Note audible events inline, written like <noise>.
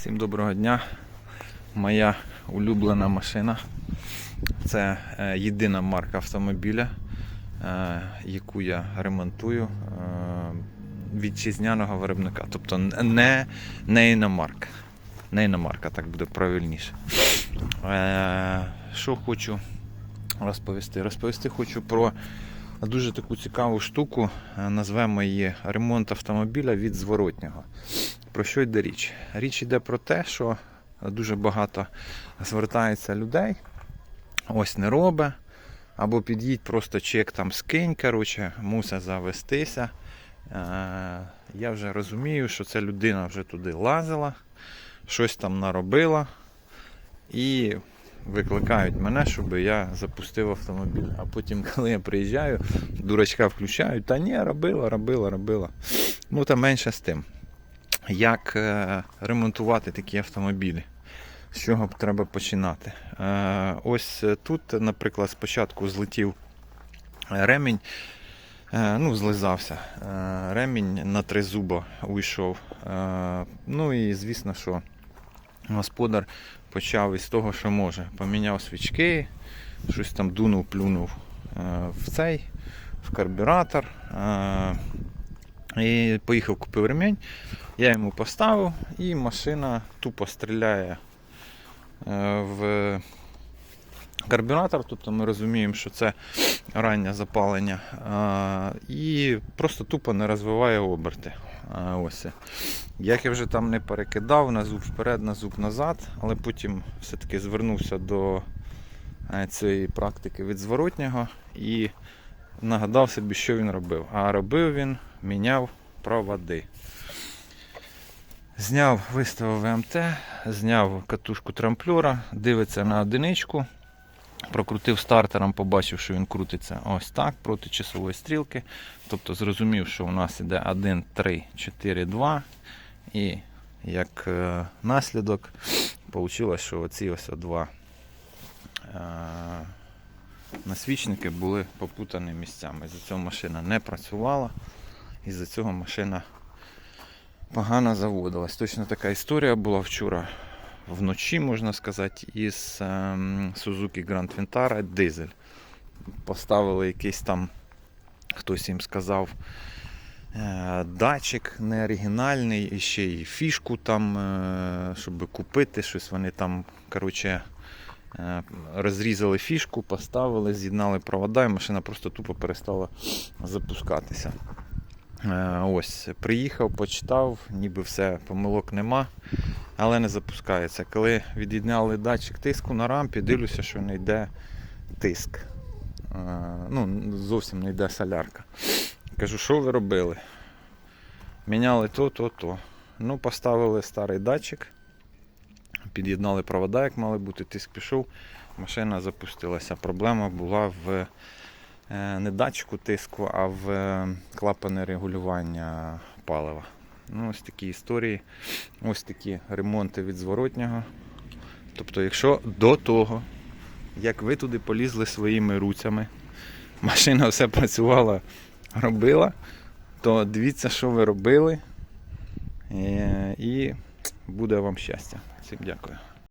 Всім доброго дня. Моя улюблена машина. Це е, єдина марка автомобіля, е, яку я ремонтую е, вітчизняного виробника. Тобто не, не іномарка. Не іномарка, так буде правильніше. Що хочу розповісти? Розповісти хочу про дуже таку цікаву штуку. Назвемо її ремонт автомобіля від зворотнього. Про що йде річ? Річ йде про те, що дуже багато звертається людей, ось не робить, або під'їдь просто чек там скинь, коротше, мусить завестися. Е, Я вже розумію, що ця людина вже туди лазила, щось там наробила і викликають мене, щоб я запустив автомобіль. А потім, <laughs> коли я приїжджаю, дурачка включають, та ні, робила, робила, робила. Ну та менше з тим як е, ремонтувати такі автомобілі. З чого треба починати? Е, Ось тут, наприклад, спочатку злетів ремінь, е, ну, злизався. Е, Ремінь на три зуба уйшов. Е, Ну і звісно, що господар почав із того, що може. Поміняв свічки, щось там дунув, плюнув е, в цей, в карбюратор. І поїхав, купив ремінь. Я йому поставив і машина тупо стріляє е, в карбюратор, тобто ми розуміємо, що це раннє запалення. е, І просто тупо не розвиває оберти. Е, Ось. Як я вже там не перекидав на зуб вперед, на зуб назад, але потім все-таки звернувся до цієї практики від зворотнього і нагадав собі, що він робив. А робив він, міняв проводи. Зняв, виставив ВМТ, зняв катушку трамплюра, дивиться на одиничку, прокрутив стартером, побачив, що він крутиться ось так проти часової стрілки. Тобто зрозумів, що у нас іде 1, 3, 4, 2. І як е, наслідок вийшло, що оці ось два е, насвічники були попутані місцями. За цього машина не працювала, і за цього машина погано заводилась. Точно така історія була вчора вночі, можна сказати, із ем, Suzuki Grand Vitara дизель. Поставили якийсь там, хтось їм сказав, е, датчик не оригінальний, і ще й фішку там, е, щоб купити щось. Вони там, коротше, е, розрізали фішку, поставили, з'єднали провода, і машина просто тупо перестала запускатися. Е, Ось, приїхав, почитав, ніби все, помилок нема, але не запускається. Коли від'єднали датчик тиску на рампі, дивлюся, що не йде тиск. Е, Ну, зовсім не йде солярка. Кажу, що ви робили? Міняли то, то, то. Ну, поставили старий датчик, під'єднали провода, як мали бути, тиск пішов, машина запустилася. Проблема була в не датчику тиску, а в е, клапани регулювання палива. Ну, ось такі історії, ось такі ремонти від зворотнього. Тобто, якщо до того, як ви туди полізли своїми руцями, машина все працювала, робила, то дивіться, що ви робили, е, і буде вам щастя. Всім дякую.